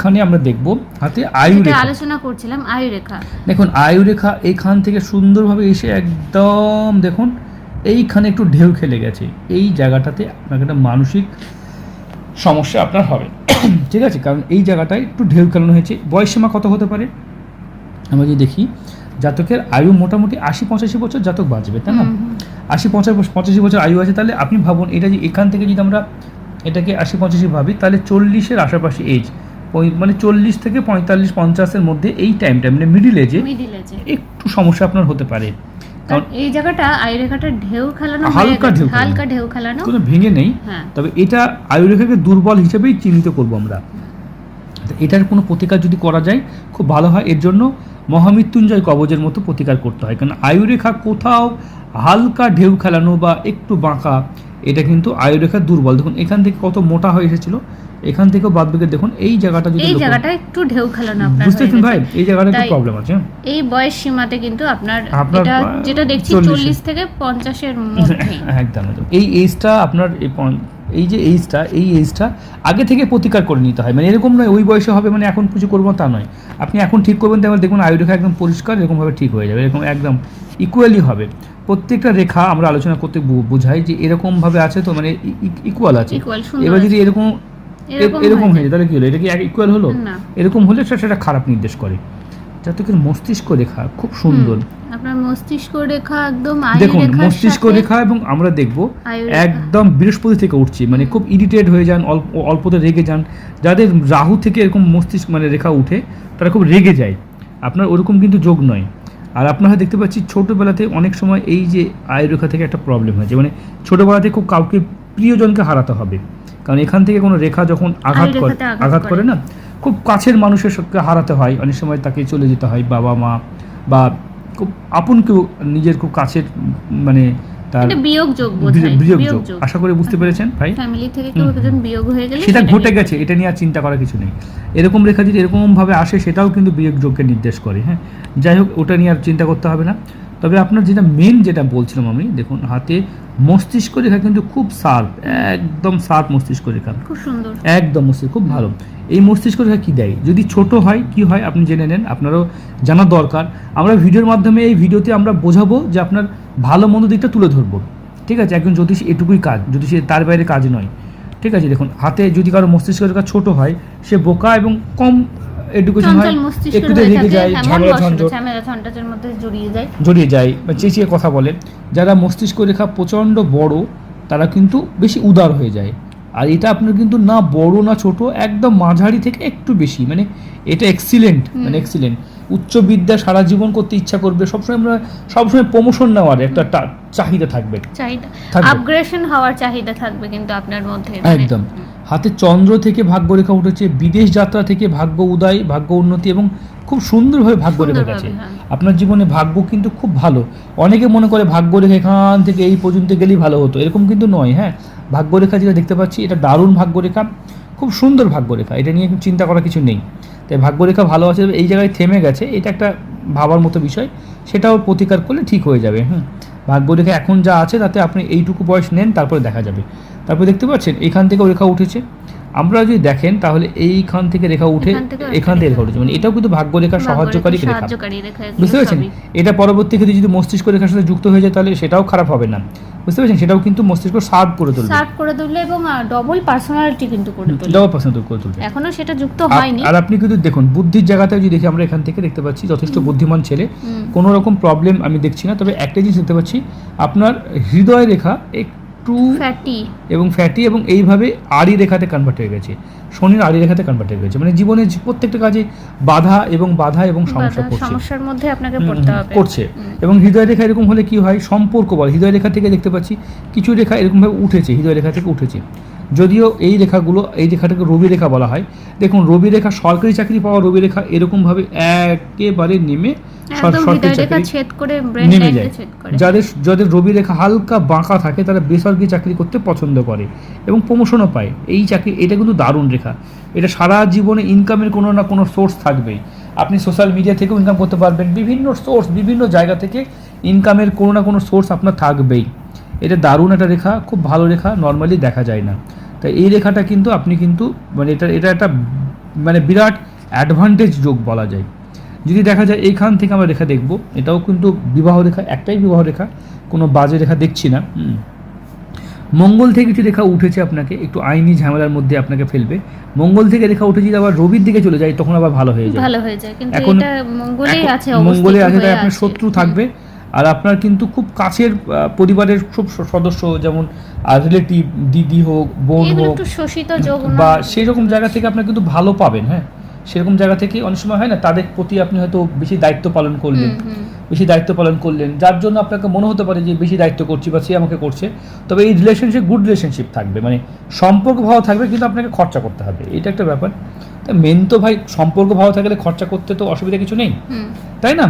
এইখানে আমরা দেখব হাতে আয়ু রেখা। আলোচনা করছিলাম আয়ু রেখা। দেখুন আয়ু রেখা এইখান থেকে সুন্দরভাবে এসে একদম দেখুন এইখানে একটু ঢেউ খেলে গেছে। এই জায়গাটাতে আপনাকে একটা মানসিক সমস্যা আপনার হবে। ঠিক আছে কারণ এই জায়গাটায় একটু ঢেউ খেলানো হয়েছে। বয়সীমা কত হতে পারে? আমরা যদি দেখি জাতকের আয়ু মোটামুটি আশি পঁচাশি বছর জাতক বাঁচবে তাই না। আশি পঁচাশি পঁচাশি বছর আয়ু আছে তাহলে আপনি ভাবুন এটা যে এখান থেকে যদি আমরা এটাকে আশি পঁচাশি ভাবি তাহলে চল্লিশের আশেপাশে এজ মানে চল্লিশ থেকে পঁয়তাল্লিশ পঞ্চাশের মধ্যে এই টাইমটা মানে মিডিল এজে একটু সমস্যা আপনার হতে পারে। কারণ এই জায়গাটা আয়ু রেখাটা ঢেউ খেলানো হালকা ঢেউ হালকা ঢেউ খেলানো। কোনো ভেঙে নেই। হ্যাঁ। তবে এটা আয়ুরেখাকে দুর্বল হিসেবেই চিহ্নিত করব আমরা। এটার কোনো প্রতিকার যদি করা যায় খুব ভালো হয়। এর জন্য মহামৃত্যুঞ্জয় কবজের মতো প্রতিকার করতে হয়। কারণ আয়ুরেখা কোথাও হালকা ঢেউ খেলানো বা একটু বাঁকা এটা কিন্তু আয়ুরেখা দুর্বল। দেখুন এখান থেকে কত মোটা হয়ে এসেছিল এখান থেকেও বাদ দিকে দেখুন এই জায়গাটা যদি এই জায়গাটা একটু ঢেউ খেলানো আপনার বুঝতে পারছেন ভাই? এই জায়গাটা একটু প্রবলেম আছে হ্যাঁ? এই বয়স সীমাতে কিন্তু আপনার এটা যেটা দেখছি 40 চল্লিশ থেকে পঞ্চাশের মধ্যে। একদম এই এজটা আপনার এই এই যে এজটা এই এজটা আগে থেকে প্রতিকার করে নিতে হয়। মানে এরকম নয় ওই বয়সে হবে মানে এখন কিছু করব তা নয়। আপনি এখন ঠিক করবেন তাহলে দেখুন আয়ুরেখা একদম পরিষ্কার এরকমভাবে ঠিক হয়ে যাবে এরকম একদম ইকুয়ালি হবে। প্রত্যেকটা রেখা আমরা আলোচনা করতে বোঝাই যে এরকমভাবে আছে তো মানে ইকুয়াল আছে। এবার যদি এরকম এরকম হয়ে যায়। তাহলে কি হলো? এটা কি ইকুয়াল হলো? এরকম হলে সেটা সেটা খারাপ নির্দেশ করে। জাতকের মস্তিষ্ক রেখা খুব সুন্দর। আপনার মস্তিষ্ক রেখা একদম আয়ু দেখুন মস্তিষ্ক রেখা এবং আমরা দেখব একদম বৃহস্পতি থেকে উঠছে মানে খুব ইরিটেট হয়ে যান অল্প অল্পতে রেগে যান। যাদের রাহু থেকে এরকম মস্তিষ্ক মানে রেখা উঠে তারা খুব রেগে যায়। আপনার ওরকম কিন্তু যোগ নয়। আর আপনারা দেখতে পাচ্ছি ছোটোবেলাতে অনেক সময় এই যে আয়ুরেখা থেকে একটা প্রবলেম হয়েছে। মানে ছোটোবেলাতে খুব কাউকে প্রিয়জনকে হারাতে হবে। কারণ এখান থেকে কোনো রেখা যখন আঘাত করে আঘাত করে। না খুব কাছের মানুষের হারাতে হয়। অনেক সময় তাকে চলে যেতে হয় বাবা মা বা খুব আপন কেউ নিজের খুব কাছের মানে তার বিয়োগ যোগ বিয়োগ বিয়োগ যোগ যোগ আশা করে বুঝতে পেরেছেন ভাই? ফ্যামিলি থেকে কেউ একজন বিয়োগ হয়ে গেলে সেটা ঘটে গেছে এটা নিয়ে আর চিন্তা করার কিছু নেই। এরকম রেখা যদি এরকমভাবে আসে সেটাও কিন্তু বিয়োগ যোগকে নির্দেশ করে হ্যাঁ। যাই হোক ওটা নিয়ে আর চিন্তা করতে হবে না। তবে আপনার যেটা মেন যেটা বলছিলাম আমি দেখুন হাতে মস্তিষ্ক রেখা কিন্তু খুব শার্প একদম শার্প মস্তিষ্ক রেখা। খুব সুন্দর। একদম মস্তিষ্ক খুব ভালো। এই মস্তিষ্ক রেখা কী দেয়? যদি ছোট হয় কি হয়? আপনি জেনে নেন আপনারও জানা দরকার। আমরা ভিডিওর মাধ্যমে এই ভিডিওতে আমরা বোঝাবো যে আপনার ভালো মন্দ দিকটা তুলে ধরবো। ঠিক আছে? একজন জ্যোতিষ এটুকুই কাজ জ্যোতিষের তার বাইরে কাজ নয়। ঠিক আছে? দেখুন হাতে যদি কারও মস্তিষ্ক রেখা ছোট হয় সে বোকা এবং কম এডুকেশন হয় একটুতে রেগে যায় ঝঞ্ঝট। মধ্যে জড়িয়ে যায়। জড়িয়ে যায় বা চেঁচিয়ে কথা বলে। যারা মস্তিষ্ক রেখা প্রচণ্ড বড় তারা কিন্তু বেশি উদার হয়ে যায়। আর এটা আপনার কিন্তু না বড় না ছোট একদম মাঝারি থেকে একটু বেশি। মানে এটা এক্সিলেন্ট মানে এক্সিলেন্ট উচ্চ বিদ্যা সারা জীবন করতে ইচ্ছা করবে সবসময় আমরা সবসময় প্রমোশন নেওয়ার একটা চাহিদা থাকবে। চাহিদা। আপগ্রেশন হওয়ার চাহিদা থাকবে কিন্তু আপনার মধ্যে মানে একদম। হাতে চন্দ্র থেকে ভাগ্যরেখা উঠেছে বিদেশ যাত্রা থেকে ভাগ্য উদয় ভাগ্য উন্নতি এবং খুব সুন্দরভাবে ভাগ্যরেখা সুন্দরভাবে, গেছে। হ্যাঁ। আপনার জীবনে ভাগ্য কিন্তু খুব ভালো। অনেকে মনে করে ভাগ্যরেখা এখান থেকে এই পর্যন্ত গেলেই ভালো হতো। এরকম কিন্তু নয় হ্যাঁ। ভাগ্যরেখা যেটা দেখতে পাচ্ছি এটা দারুণ ভাগ্যরেখা খুব সুন্দর ভাগ্যরেখা এটা নিয়ে চিন্তা করার কিছু নেই। তাই ভাগ্যরেখা ভালো আছে এই জায়গায় থেমে গেছে এটা একটা ভাবার মতো বিষয়। সেটাও প্রতিকার করলে ঠিক হয়ে যাবে হুম। ভাগ্যরেখা এখন যা আছে তাতে আপনি এইটুকু বয়স নেন তারপরে দেখা যাবে। তারপরে দেখতে পাচ্ছেন এখান থেকেও রেখা উঠেছে। আমরা যদি দেখেন তাহলে এইখান থেকে রেখা উঠে এখান থেকে রেখা উঠেছে। মানে এটাও কিন্তু ভাগ্যরেখা রেখা। সাহায্যকারী রেখা বুঝতে পেরেছেন। এটা পরবর্তী ক্ষেত্রে যদি মস্তিষ্ক রেখার সাথে যুক্ত হয়ে যায় তাহলে সেটাও খারাপ হবে না। বুঝতে পেরেছেন? সেটাও কিন্তু মস্তিষ্ক সার্ভ করে তুলবে। সার্ভ করে তুললে এবং ডবল পার্সোনালিটি কিন্তু করে তুলবে। ডবল পছন্দ করে তুলবে। এখনও সেটা যুক্ত হয়নি। আর আপনি কিন্তু দেখুন বুদ্ধির জায়গাতে যদি দেখি আমরা এখান থেকে দেখতে পাচ্ছি যথেষ্ট বুদ্ধিমান ছেলে। কোনো রকম প্রবলেম আমি দেখছি না তবে একটা জিনিস দেখতে পাচ্ছি আপনার হৃদয় রেখা একটু ফ্যাটি। এবং ফ্যাটি এবং এইভাবে আড়ি রেখাতে কনভার্ট হয়ে গেছে। শনির আড়ি রেখাতে কনভার্ট হয়ে গেছে। মানে জীবনের প্রত্যেকটা কাজে বাধা এবং বাধা এবং সমস্যা পড়ছে। সমস্যার মধ্যে আপনাকে পড়তে হবে। করছে এবং হৃদয় রেখা এরকম হলে কি হয়? সম্পর্ক বল। হৃদয় রেখা থেকে দেখতে পাচ্ছি কিছু রেখা এরকম ভাবে উঠেছে। হৃদয় রেখা থেকে উঠেছে। যদিও এই রেখাগুলো এই রেখাটাকে রবি রেখা বলা হয়। দেখুন রবি রেখা সরকারি চাকরি পাওয়া রবি রেখা এরকমভাবে একেবারে নেমে নেমে যায়। যাদের যাদের রবি রেখা হালকা বাঁকা থাকে তারা বেসরকারি চাকরি করতে পছন্দ করে এবং প্রমোশনও পায়। এই চাকরি এটা কিন্তু দারুণ রেখা। এটা সারা জীবনে ইনকামের কোনো না কোনো সোর্স থাকবেই। আপনি সোশ্যাল মিডিয়া থেকেও ইনকাম করতে পারবেন। বিভিন্ন সোর্স বিভিন্ন জায়গা থেকে ইনকামের কোনো না কোনো সোর্স আপনার থাকবেই। এটা দারুণ একটা রেখা খুব ভালো রেখা নর্মালি দেখা যায় না। তাই এই রেখাটা কিন্তু আপনি কিন্তু মানে এটা এটা একটা মানে বিরাট অ্যাডভান্টেজ যোগ বলা যায়। যদি দেখা যায় এইখান থেকে আমরা রেখা দেখব এটাও কিন্তু বিবাহ রেখা একটাই বিবাহ রেখা কোনো বাজে রেখা দেখছি না। মঙ্গল থেকে কিছু রেখা উঠেছে আপনাকে একটু আইনি ঝামেলার মধ্যে আপনাকে ফেলবে। মঙ্গল থেকে রেখা উঠে যদি আবার রবির দিকে চলে যায় তখন আবার ভালো হয়ে যায়। ভালো হয়ে যায় কিন্তু এটা এখন আছে মঙ্গলে আছে তাই আপনার শত্রু থাকবে। আর আপনার কিন্তু খুব কাছের পরিবারের খুব সদস্য যেমন রিলেটিভ দিদি হোক বোন হোক? বা সেই রকম জায়গা থেকে আপনার কিন্তু ভালো পাবেন হ্যাঁ? সেরকম জায়গা থেকে অনেক সময় হয় না তাদের প্রতি আপনি হয়তো বেশি দায়িত্ব পালন করলেন। বেশি দায়িত্ব পালন করলেন যার জন্য আপনাকে মনে হতে পারে যে বেশি দায়িত্ব করছি বা সে আমাকে করছে তবে এই রিলেশনশিপ গুড রিলেশনশিপ থাকবে মানে সম্পর্ক ভালো থাকবে কিন্তু আপনাকে খরচা করতে হবে এটা একটা ব্যাপার। তা মেন তো ভাই সম্পর্ক ভালো থাকলে খরচা করতে তো অসুবিধা কিছু নেই তাই না?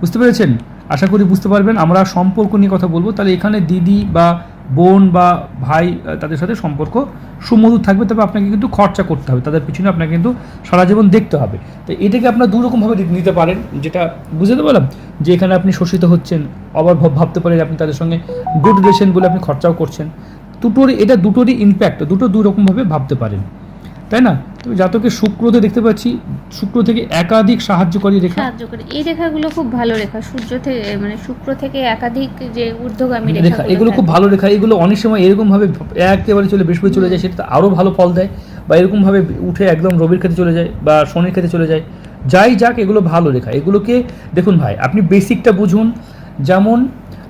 বুঝতে পেরেছেন? আশা করি বুঝতে পারবেন, আমরা সম্পর্ক নিয়ে কথা বলব। তাহলে এখানে দিদি বা বোন বা ভাই তাদের সাথে সম্পর্ক সুমধুর থাকবে, তবে আপনাকে কিন্তু খরচা করতে হবে। তাদের পিছনে আপনাকে কিন্তু সারা জীবন দেখতে হবে। তো এটাকে আপনার দুরকমভাবে নিতে পারেন, যেটা বুঝতে পারলাম যে এখানে আপনি শোষিত হচ্ছেন আবার ভাব- ভাবতে পারেন আপনি তাদের সঙ্গে গুড রিলেশন বলে আপনি খরচাও করছেন। দুটোরই, এটা দুটোরই ইম্প্যাক্ট দুটো দুরকমভাবে ভাবতে পারেন। তাই না? তবে জাতকে শুক্রতে দেখতে পাচ্ছি শুক্র থেকে একাধিক সাহায্যকারী রেখা। এই রেখাগুলো খুব ভালো রেখা সূর্য থেকে মানে শুক্র থেকে একাধিক যে ঊর্ধ্বগামী রেখা রেখা এগুলো খুব ভালো রেখা এগুলো অনেক সময় এরকম ভাবে একেবারে চলে বৃহস্পতি চলে যায় সেটা আরও ভালো ফল দেয় বা এরকম ভাবে উঠে একদম রবির ক্ষেত্রে চলে যায় বা শনির ক্ষেত্রে চলে যায়। যাই যাক এগুলো ভালো রেখা। এগুলোকে দেখুন ভাই আপনি বেসিকটা বুঝুন। যেমন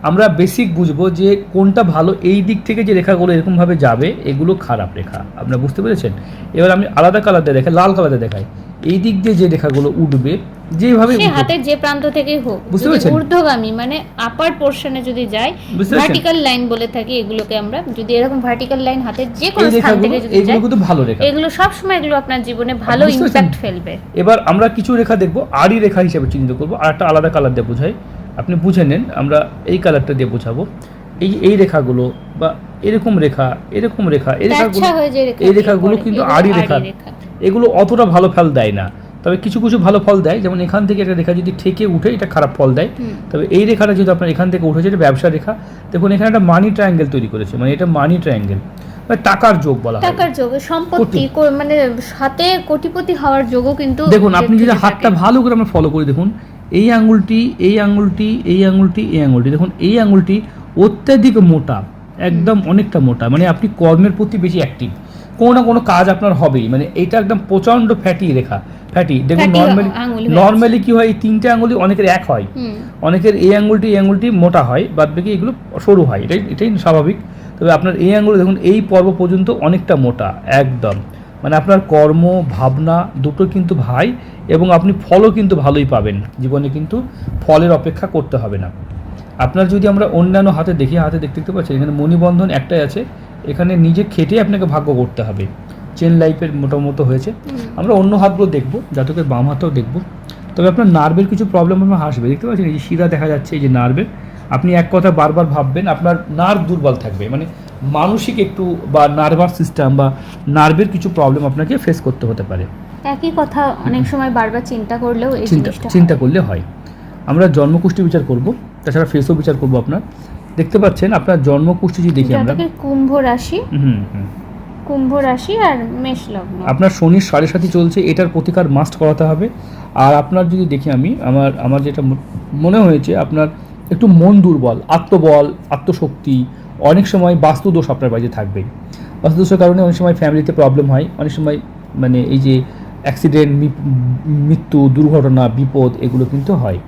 আমরা বেসিক বুঝব যে কোনটা ভালো এই দিক থেকে যে রেখাগুলো এরকমভাবে যাবে এগুলো খারাপ রেখা। আপনারা বুঝতে পেরেছেন? এবার আমি আলাদা কালার দিয়ে দেখাই লাল কালার দিয়ে দেখাই। এই দিক দিয়ে যে রেখাগুলো উঠবে যেভাবে হাতের যে প্রান্ত থেকেই হোক বুঝতে পেরেছেন? ঊর্ধ্বগামী মানে আপার পোর্শনে যদি যায় ভার্টিক্যাল লাইন বলে থাকি এগুলোকে আমরা যদি এরকম ভার্টিক্যাল লাইন হাতের যে কোনো স্থান থেকে যদি এগুলো কিন্তু ভালো রেখা। এগুলো সব সময় এগুলো আপনার জীবনে ভালো ইমপ্যাক্ট ফেলবে। এবার আমরা কিছু রেখা দেখব আড়ি রেখা হিসেবে চিহ্নিত করব আর একটা আলাদা কালার দিয়ে বোঝাই। আপনি বুঝে নেন আমরা এই কালারটা দিয়ে বোঝাবো। এই এই রেখাগুলো বা এরকম রেখা এরকম রেখা এই রেখাগুলো এই রেখাগুলো কিন্তু আড়ি রেখা। এগুলো অতটা ভালো ফল দেয় না। তবে কিছু কিছু ভালো ফল দেয় যেমন এখান থেকে একটা রেখা যদি ঠেকে উঠে এটা খারাপ ফল দেয়। তবে এই রেখাটা যদি আপনার এখান থেকে উঠেছে এটা ব্যবসা রেখা। দেখুন এখানে একটা মানি ট্রায়াঙ্গেল তৈরি করেছে মানে এটা মানি ট্রায়াঙ্গেল মানে টাকার যোগ বলা হয়। টাকার যোগ সম্পত্তি মানে হাতে কোটিপতি হওয়ার যোগও কিন্তু দেখুন আপনি যদি হাতটা ভালো করে আমরা ফলো করি দেখুন এই আঙুলটি এই আঙুলটি এই আঙুলটি এই আঙুলটি। দেখুন এই আঙুলটি অত্যাধিক মোটা একদম অনেকটা মোটা। মানে আপনি কর্মের প্রতি বেশি অ্যাক্টিভ কোনো না কোনো কাজ আপনার হবেই। মানে এটা একদম প্রচণ্ড ফ্যাটি রেখা ফ্যাটি দেখুন নর্মালি নর্মালি কি হয় এই তিনটে আঙুলি অনেকের এক হয়। অনেকের এই আঙুলটি এই আঙুলটি মোটা হয় বাদ বাকি এগুলো সরু হয়। এটাই এটাই স্বাভাবিক। তবে আপনার এই আঙুলে দেখুন এই পর্ব পর্যন্ত অনেকটা মোটা একদম। মানে আপনার কর্ম ভাবনা দুটো কিন্তু ভাই এবং আপনি ফলও কিন্তু ভালোই পাবেন। জীবনে কিন্তু ফলের অপেক্ষা করতে হবে না। আপনার যদি আমরা অন্যান্য হাতে দেখি হাতে দেখতে দেখতে পাচ্ছেন এখানে মণিবন্ধন একটাই আছে এখানে নিজে খেটে আপনাকে ভাগ্য করতে হবে। চেন লাইফের মোটামতো হয়েছে। আমরা অন্য হাতগুলো দেখব জাতকের বাম হাতেও দেখব। তবে আপনার নার্ভের কিছু প্রবলেম আপনার আসবে দেখতে পাচ্ছেন এই যে শিরা দেখা যাচ্ছে এই যে নার্ভের। আপনি এক কথা বারবার ভাববেন আপনার নার্ভ দুর্বল থাকবে। মানে মানসিক একটু বা নার্ভাস সিস্টেম বা নার্ভের কিছু প্রবলেম আপনাকে ফেস করতে হতে পারে। একই কথা অনেক সময় বারবার চিন্তা করলেও এই চিন্তা জিনিসটা চিন্তা করলে হয়। আমরা জন্মকুষ্টি বিচার করব তাছাড়া ফেসও বিচার করব আপনার। দেখতে পাচ্ছেন আপনার জন্মকুষ্টি যদি দেখি আমরা। কুম্ভ রাশি? হুম হুম কুম্ভ রাশি আর মেষ লগ্ন। আপনার শনির সাড়ে সাথে চলছে এটার প্রতিকার মাস্ট করাতে হবে। আর আপনার যদি দেখি আমি আমার আমার যেটা মনে হয়েছে আপনার একটু মন দুর্বল, আত্মবল, আত্মশক্তি, অনেক সময় বাস্তুদোষ আপনার বাড়িতে থাকবে বাস্তুদোষের কারণে অনেক সময় ফ্যামিলিতে প্রবলেম হয়, অনেক সময় মানে এই যে অ্যাক্সিডেন্ট মৃত্যু, দুর্ঘটনা, বিপদ, এগুলো কিন্তু হয়।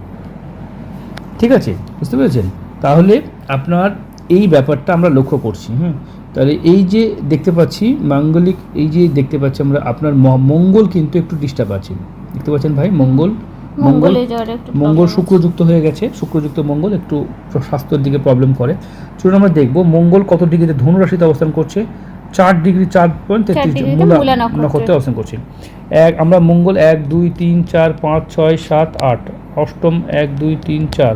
ঠিক আছে? বুঝতে পেরেছেন? তাহলে আপনার এই ব্যাপারটা আমরা লক্ষ্য করছি, হুম? তাহলে এই যে দেখতে পাচ্ছি, মাঙ্গলিক, এই যে দেখতে পাচ্ছি আমরা, আপনার মঙ্গল কিন্তু একটু ডিস্টার্ব আছে দেখতে পাচ্ছেন ভাই, মঙ্গল? মঙ্গল মঙ্গলে শুক্রযুক্ত হয়ে গেছে। শুক্রযুক্ত মঙ্গল একটু স্বাস্থ্যের দিকে প্রবলেম করে। চলুন আমরা দেখব মঙ্গল কত ডিগ্রিতে ধনু রাশিতে অবস্থান করছে। চার ডিগ্রি চার পয়েন্ট তেত্রিশ মূলা নক্ষত্রে। নক্ষত্রে অবস্থান করছে। এক আমরা মঙ্গল এক দুই তিন চার পাঁচ ছয় সাত আট অষ্টম এক দুই তিন চার।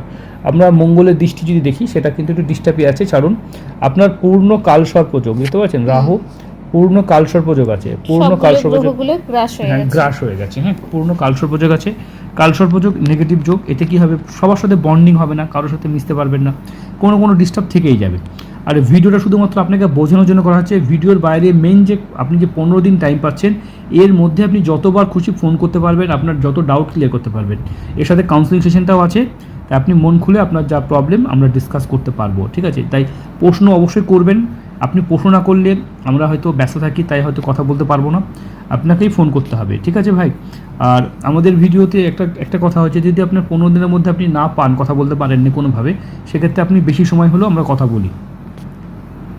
আমরা মঙ্গলের দৃষ্টি যদি দেখি সেটা কিন্তু একটু ডিস্টার্বই আছে। কারণ আপনার পূর্ণ কালসর্পযোগ বুঝতে পারছেন? রাহু পূর্ণ কালসর্পযোগ আছে পূর্ণ কালসর্পযোগ হয়ে গ্রাস হয়ে গেছে হ্যাঁ পূর্ণ কালসর্পযোগ আছে। কালসর্পযোগ নেগেটিভ যোগ এতে কি হবে? সবার সাথে বন্ডিং হবে না কারোর সাথে মিশতে পারবেন না কোনো কোনো ডিস্টার্ব থেকেই যাবে। আর ভিডিওটা শুধুমাত্র আপনাকে বোঝানোর জন্য করা হচ্ছে ভিডিওর বাইরে মেন যে আপনি যে পনেরো দিন টাইম পাচ্ছেন এর মধ্যে আপনি যতবার খুশি ফোন করতে পারবেন আপনার যত ডাউট ক্লিয়ার করতে পারবেন। এর সাথে কাউন্সিলিং সেশনটাও আছে তাই আপনি মন খুলে আপনার যা প্রবলেম আমরা ডিসকাস করতে পারব ঠিক আছে? তাই প্রশ্ন অবশ্যই করবেন আপনি প্রশ্ন না করলে আমরা হয়তো ব্যস্ত থাকি তাই হয়তো কথা বলতে পারব না। আপনাকেই ফোন করতে হবে ঠিক আছে ভাই? আর আমাদের ভিডিওতে একটা একটা কথা হচ্ছে যদি আপনার পনেরো দিনের মধ্যে আপনি না পান কথা বলতে পারেননি কোনোভাবে সেক্ষেত্রে আপনি বেশি সময় হলেও আমরা কথা বলি।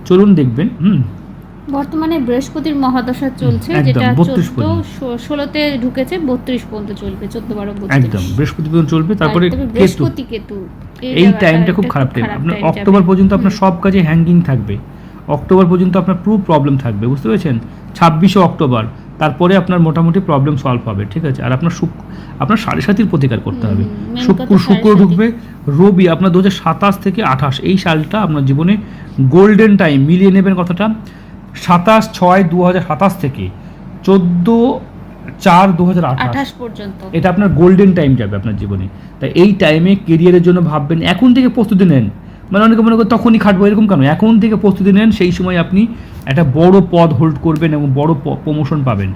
চলুন দেখবেন হুম? বর্তমানে বৃহস্পতির মহাদশা চলছে যেটা 32 চোদ্দ ষোলোতে ঢুকেছে বত্রিশ পর্যন্ত চলবে চোদ্দ বারো একদম বৃহস্পতি পর্যন্ত চলবে তারপরে বৃহস্পতি কেতু এই টাইমটা খুব খারাপ টাইম আপনার অক্টোবর পর্যন্ত আপনার সব কাজে হ্যাঙ্গিং থাকবে। অক্টোবর পর্যন্ত আপনার পুরো প্রবলেম থাকবে বুঝতে পেরেছেন? ছাব্বিশে অক্টোবর তারপরে আপনার মোটামুটি প্রবলেম সলভ হবে ঠিক আছে? আর আপনার শুক আপনার সাড়ে সাতির প্রতিকার করতে হবে। শুক্র শুক্র। ঢুকবে রবি আপনার দু সাতাশ থেকে আঠাশ এই সালটা আপনার জীবনে গোল্ডেন টাইম মিলিয়ে নেবেন কথাটা। সাতাশ ছয় দু হাজার সাতাশ থেকে চোদ্দ চার দু হাজার আঠাশ। আঠাশ পর্যন্ত। এটা আপনার গোল্ডেন টাইম যাবে আপনার জীবনে। তাই এই টাইমে কেরিয়ারের জন্য ভাববেন এখন থেকে প্রস্তুতি নেন। মানে অনেকে মনে করেন তখনই খাটবো এরকম কেন? এখন থেকে প্রস্তুতি নেন সেই সময় আপনি একটা বড় পদ হোল্ড করবেন এবং বড় প্রমোশন পাবেন।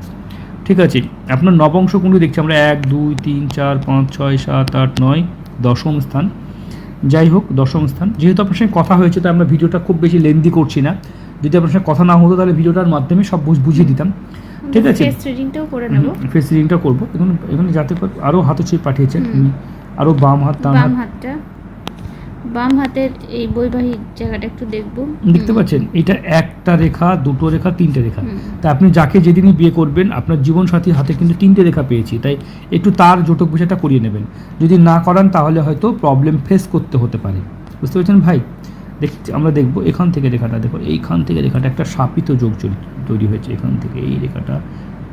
ঠিক আছে? আপনার নবংশ কুণ্ডু দেখছি আমরা এক দুই তিন চার পাঁচ ছয় সাত আট নয় দশম স্থান। যাই হোক দশম স্থান। যেহেতু আপনার সঙ্গে কথা হয়েছে তাই আমরা ভিডিওটা খুব বেশি লেন্দি করছি না। যদি আপনার সঙ্গে কথা না হতো তাহলে ভিডিওটার মাধ্যমে সব বুঝ- বুঝিয়ে দিতাম। ঠিক আছে? ফেস রিডিংটাও করে নেব। ফেস রিডিংটা করব। এখানে এখানে যাতে আরও হাতে ছবি পাঠিয়েছেন আরও বাম হাত ডান হাত। বাম হাতের এই বৈবাহিক জায়গাটা একটু দেখব। দেখতে পাচ্ছেন এটা একটা রেখা দুটো রেখা তিনটে রেখা। তা আপনি যাকে যেদিনই বিয়ে করবেন আপনার জীবন সাথীর হাতে কিন্তু তিনটে রেখা পেয়েছি তাই একটু তার জটক বিষয়টা করিয়ে নেবেন। যদি না করান তাহলে হয়তো প্রবলেম ফেস করতে হতে পারে। বুঝতে পারছেন ভাই? দেখছি আমরা দেখব এখান থেকে রেখাটা। দেখো এইখান থেকে রেখাটা একটা শাপিত যোগ তৈরি হয়েছে এখান থেকে এই রেখাটা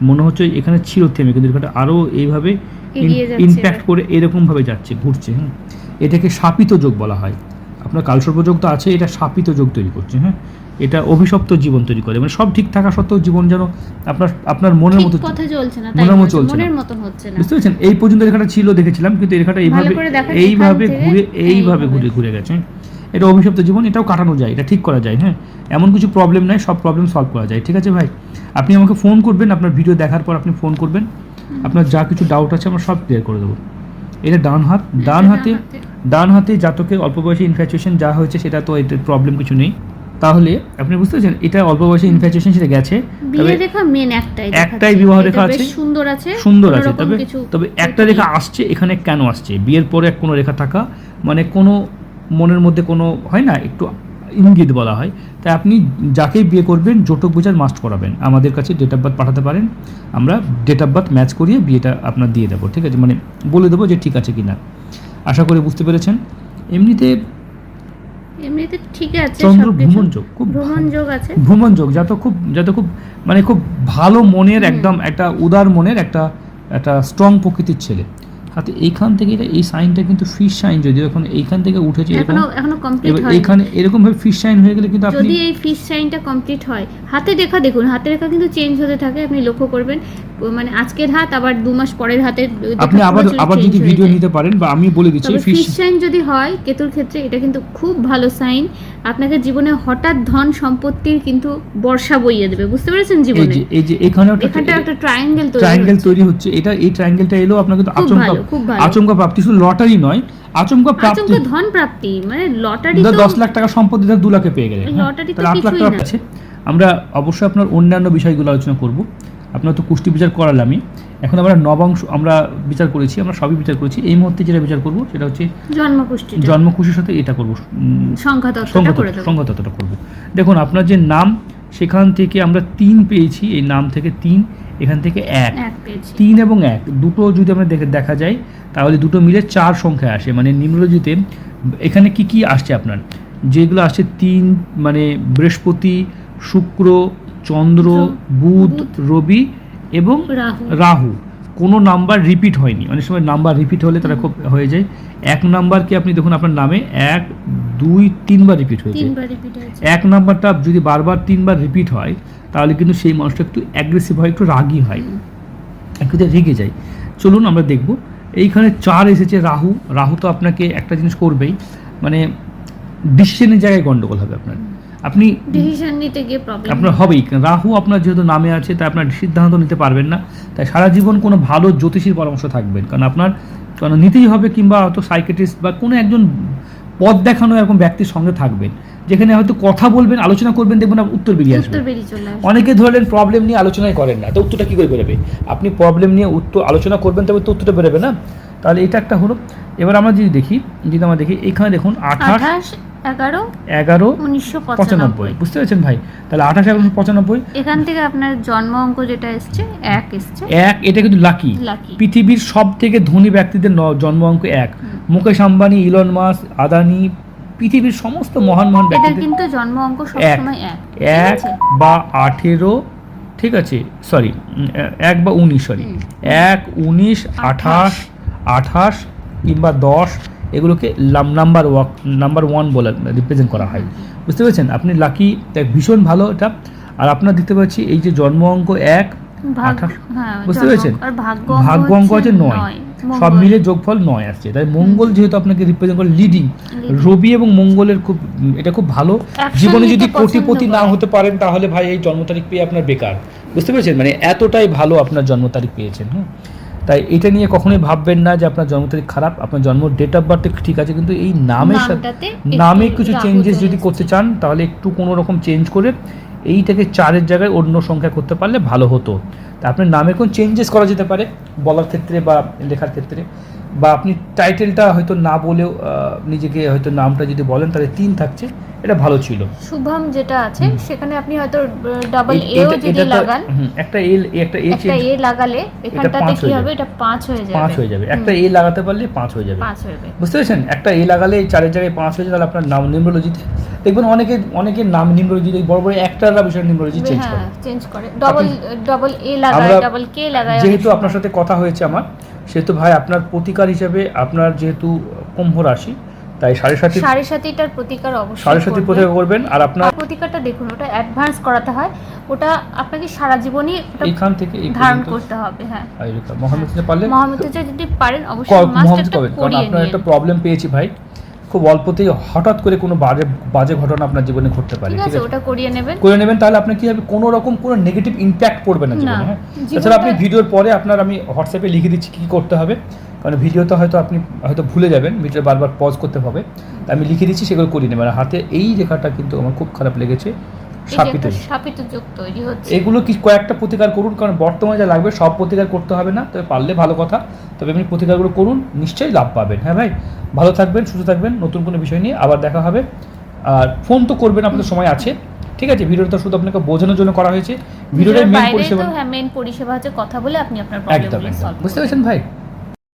মনে হচ্ছে এখানে ছিল থেমে কিন্তু রেখাটা আরও এইভাবে ইম্প্যাক্ট। করে এরকমভাবে যাচ্ছে ঘুরছে হ্যাঁ এটাকে শাপিত যোগ বলা হয়। আপনার কালসর্প যোগ তো আছে এটা শাপিত যোগ তৈরি করছে হ্যাঁ? এটা অভিশপ্ত জীবন তৈরি করে মানে সব ঠিক থাকা সত্ত্বেও জীবন যেন আপনার আপনার মনের মতো পথে চলছে না মনের মতো চলছে মনের মতন হচ্ছে না। বুঝতে পেরেছেন? এই পর্যন্ত রেখাটা ছিল দেখেছিলাম কিন্তু রেখাটা এইভাবে এইভাবে ঘুরে এইভাবে। ঘুরে ঘুরে গেছে। এটা অভিশপ্ত জীবন এটাও কাটানো যায় এটা ঠিক করা যায় হ্যাঁ? এমন কিছু প্রবলেম নাই সব প্রবলেম সলভ করা যায় ঠিক আছে ভাই? আপনি আমাকে ফোন করবেন আপনার ভিডিও দেখার পর আপনি ফোন করবেন আপনার যা কিছু ডাউট আছে আমরা সব ক্লিয়ার করে দেবো। এটা ডান হাত ডান হাতে ডান হাতে। জাতকে অল্প বয়সে ইনফ্যাচুয়েশন যা হয়েছে সেটা তো এতে প্রবলেম কিছু নেই। তাহলে আপনি বুঝতে পারছেন এটা অল্প বয়সে ইনফ্যাচুয়েশন সেটা গেছে বিয়ে তবে রেখা মেন একটাই একটাই বিবাহ রেখা বেশ আছে। সুন্দর আছে সুন্দর আছে তবে তবে একটা রেখা আসছে এখানে কেন আসছে? বিয়ের পরে এক কোনো রেখা থাকা মানে কোনো মনের মধ্যে কোনো হয় না? একটু ইঙ্গিত বলা হয়। তাই আপনি যাকেই বিয়ে করবেন জটক বোঝার মাস্ট করাবেন। আমাদের কাছে ডেট অফ বার্থ পাঠাতে পারেন। আমরা ডেট অফ বার্থ ম্যাচ করিয়ে বিয়েটা আপনার দিয়ে দেবো ঠিক আছে? মানে বলে দেবো যে ঠিক আছে কি না আশা করি বুঝতে পেরেছেন? এমনিতে এমনিতে ঠিক আছে চন্দ্র ভ্রমণ যোগ খুব ভ্রমণ যোগ আছে। ভ্রমণ যোগ যত খুব যত খুব মানে খুব ভালো মনের একদম একটা উদার মনের একটা একটা স্ট্রং প্রকৃতির ছেলে। হাতে এইখান থেকে এই সাইনটা কিন্তু ফিশ সাইন যদি এখন এইখান থেকে উঠেছে এখন এখনও কমপ্লিট হয় এখানে এরকম ভাবে ফিশ সাইন হয়ে গেলে কিন্তু আপনি যদি এই ফিস সাইনটা কমপ্লিট হয় হাতে রেখা দেখুন হাতে রেখা কিন্তু চেঞ্জ হতে থাকে আপনি লক্ষ্য করবেন মানে আজকের হাত আবার দু মাস পরের রেখা আপনি আবার আবার যদি ভিডিও নিতে পারেন বা আমি বলে দিচ্ছি ফিশ সাইন যদি হয় কেতুর ক্ষেত্রে এটা কিন্তু খুব ভালো সাইন আপনাকে জীবনে হঠাৎ ধন সম্পত্তির কিন্তু বর্ষা বইয়ে দেবে বুঝতে পেরেছেন এই জীবনে? এই যে এখানে এখানটা একটা ট্রায়াঙ্গেল তৈরি ট্রায়াঙ্গেল তৈরি হচ্ছে। এটা এই ট্রায়াঙ্গেলটা এলো আপনার কিন্তু খুব আচমকা। আচমকা প্রাপ্তি। শুধু লটারি নয় আচমকা প্রাপ্তি। আচমকা ধন প্রাপ্তি মানে লটারি তো দশ লাখ টাকা সম্পত্তি ধর দু লাখে পেয়ে গেলেন। এই হ্যাঁ, লটারি তো লাখ টাকা। আছে আমরা অবশ্যই আপনার অন্যান্য বিষয়গুলো আলোচনা করব। আপনার তো কুষ্টি বিচার করালামই। এখন আমরা নবাংশ আমরা বিচার করেছি আমরা সবই বিচার করেছি। এই মুহূর্তে যেটা বিচার করব সেটা হচ্ছে জন্মকুষ্টি জন্মকুশির সাথে এটা করব। সংখ্যা সংগতটা করব। দেখুন আপনার যে নাম সেখান থেকে আমরা তিন পেয়েছি। এই নাম থেকে তিন এখান থেকে এক। এক তিন এবং এক। দুটো যদি আমরা দেখে দেখা যায় তাহলে দুটো মিলে চার সংখ্যা আসে। মানে নিম্নলজিতে এখানে কি কি আসছে আপনার? যেগুলো আসছে তিন মানে বৃহস্পতি শুক্র চন্দ্র বুধ। রবি এবং রাহু। কোনো নাম্বার রিপিট হয়নি। অনেক সময় নাম্বার রিপিট হলে তারা খুব হয়ে যায়। এক নাম্বারকে আপনি দেখুন আপনার নামে এক দুই তিনবার রিপিট হয়েছে এক নাম্বারটা যদি বারবার তিনবার রিপিট হয় তাহলে কিন্তু সেই মানুষটা একটু অ্যাগ্রেসিভ হয় একটু রাগী হয়। একটু রেগে যায়। চলুন আমরা দেখব। এইখানে চার এসেছে রাহু। রাহু তো আপনাকে একটা জিনিস করবেই। মানে ডিসিশনের জায়গায় গন্ডগোল হবে আপনার। আপনি ডিসিশন নিতে গিয়ে প্রবলেম আপনার হবেই। রাহু আপনার যেহেতু নামে আছে তাই আপনার সিদ্ধান্ত নিতে পারবেন না। তাই সারা জীবন কোনো ভালো জ্যোতিষীর পরামর্শ থাকবেন। কারণ আপনার কারণ নিতেই হবে কিংবা হয়তো সাইকেটিস্ট বা কোনো একজন পথ দেখানো এরকম ব্যক্তির সঙ্গে থাকবেন। যেখানে হয়তো কথা বলবেন আলোচনা করবেন দেখবেন উত্তর বেরিয়ে আসবে। অনেকে ধরলেন প্রবলেম নিয়ে আলোচনাই করেন না। তো উত্তরটা কী করে বেরোবে? আপনি প্রবলেম নিয়ে উত্তর আলোচনা করবেন তবে তো উত্তরটা বেরোবে না। তাহলে এটা একটা হলো। এবার আমরা যদি দেখি যদি আমরা দেখি এখানে দেখুন আঠাশ এগারো এগারো উনিশশো পঁচানব্বই। বুঝতে পেরেছেন ভাই? তাহলে আঠাশ এগারো পঁচানব্বই। এখান থেকে আপনার জন্ম অঙ্ক যেটা এসছে এক এসছে। এক এটা কিন্তু লাকি পৃথিবীর সব থেকে ধনী ব্যক্তিদের জন্ম অঙ্ক এক। মুকেশ আম্বানি ইলন মাস আদানি পৃথিবীর সমস্ত মহান মহান ব্যক্তিদের কিন্তু জন্ম অঙ্ক সবসময় এক। এক বা আঠেরো ঠিক আছে? সরি এক বা উনিশ সরি এক উনিশ আঠাশ আঠাশ কিংবা দশ এগুলোকে নাম্বার ওয়াক নাম্বার ওয়ান বলে রিপ্রেজেন্ট করা হয়। বুঝতে পেরেছেন? আপনি লাকি ভীষণ ভালো এটা। আর আপনার দেখতে পাচ্ছি এই যে জন্ম অঙ্ক এক হ্যাঁ বুঝতে পেরেছেন? ভাগ্য অঙ্ক আছে নয়। সব। মিলে যোগফল নয় আসছে। তাই মঙ্গল যেহেতু আপনাকে রিপ্রেজেন্ট করে লিডিং রবি এবং মঙ্গলের খুব এটা খুব ভালো। জীবনে যদি কোটিপতি না হতে পারেন তাহলে ভাই এই জন্ম তারিখ পেয়ে আপনার বেকার। বুঝতে পেরেছেন? মানে এতটাই ভালো আপনার জন্ম তারিখ পেয়েছেন হুম তাই এটা নিয়ে কখনোই ভাববেন না যে আপনার জন্ম তারিখ খারাপ আপনার জন্ম ডেট অফ বার্থ ঠিক আছে কিন্তু এই নামের সাথে নামে কিছু চেঞ্জেস যদি করতে চান তাহলে একটু কোনো রকম চেঞ্জ করে এইটাকে চারের জায়গায় অন্য সংখ্যা করতে পারলে ভালো হতো। তা আপনার নামে কোন চেঞ্জেস করা যেতে পারে বলার ক্ষেত্রে বা লেখার ক্ষেত্রে? বা আপনি টাইটেলটা হয়তো না বলেও নিজেকে হয়তো নামটা যদি বলেন তাহলে তিন থাকছে। এটা ভালো ছিল। শুভম যেটা আছে সেখানে আপনি হয়তো ডাবল এ- এটা- যদি লাগান। একটা এ একটা এ একটা এ লাগালে এখানটাতে কি হবে। এটা পাঁচ হয়ে যাবে। পাঁচ হয়ে যাবে। একটা এ লাগাতে পারলে পাঁচ হয়ে যাবে। পাঁচ হয়ে যাবে। বুঝতে পেরেছেন? একটা এ লাগালে এই চারের জায়গায় পাঁচ হয়ে যাবে তাহলে আপনার নাম নিম্রোলজিতে দেখবেন অনেকে অনেকের নাম নিম্রোলজি বড় বড় একটার বিষয় নিম্রোলজি চেঞ্জ করে। হ্যাঁ চেঞ্জ করে ডবল ডবল এ লাগায় ডাবল কে লাগায় যেহেতু আপনার সাথে কথা হয়েছে আমার সেহেতু ভাই আপনার প্রতিকার হিসেবে আপনার যেহেতু কুম্ভ রাশি তাই সাড়ে সাথে সাড়ে সাতিটার প্রতিকার অবশ্যই সাড়ে করবেন। প্রতিকার করবেন আর আপনার প্রতিকারটা দেখুন ওটা অ্যাডভান্স করাতে হয়। ওটা আপনাকে সারা জীবনই এখান থেকে ধারণ করতে হবে হ্যাঁ। আয়ুর্বেদ মহামৃত্যুঞ্জয় পারলে মহামৃত্যুঞ্জয় যদি পারেন অবশ্যই মাস্ট একটা করিয়ে আপনার নিন। একটা প্রবলেম পেয়েছি ভাই। খুব অল্পতেই হঠাৎ করে কোনো বাজে বাজে ঘটনা আপনার জীবনে ঘটতে পারে ঠিক আছে ওটা করিয়ে নেবেন। করে নেবেন তাহলে আপনার কি হবে কোনো রকম কোনো নেগেটিভ ইমপ্যাক্ট পড়বে না জীবনে হ্যাঁ? তাছাড়া আপনি ভিডিওর পরে আপনার আমি হোয়াটসঅ্যাপে লিখে দিচ্ছি কি করতে হবে কারণ ভিডিওতে হয়তো আপনি হয়তো ভুলে যাবেন ভিডিও বারবার পজ করতে হবে। তাই আমি লিখে দিচ্ছি সেগুলো করিয়ে নেবেন। হাতে এই রেখাটা কিন্তু আমার খুব খারাপ লেগেছে। এই সাপিত। যোগ তৈরি হচ্ছে। এগুলো কি কয়েকটা প্রতিকার করুন কারণ বর্তমানে যা লাগবে সব প্রতিকার করতে হবে না তবে পারলে ভালো কথা। তবে আপনি প্রতিকারগুলো করুন নিশ্চয়ই লাভ পাবেন। হ্যাঁ ভাই? ভালো থাকবেন সুস্থ থাকবেন নতুন কোনো বিষয় নিয়ে আবার দেখা হবে। আর ফোন তো করবেন আপনাদের সময় আছে। ঠিক আছে ভিডিওটা শুধু আপনাকে বোঝানোর জন্য করা হয়েছে। ভিডিওটার ভিডিওর মেন পরিষেবা হ্যাঁ মেন পরিষেবা হচ্ছে কথা বলে আপনি আপনার প্রবলেমগুলো সলভ বুঝতে পেরেছেন ভাই?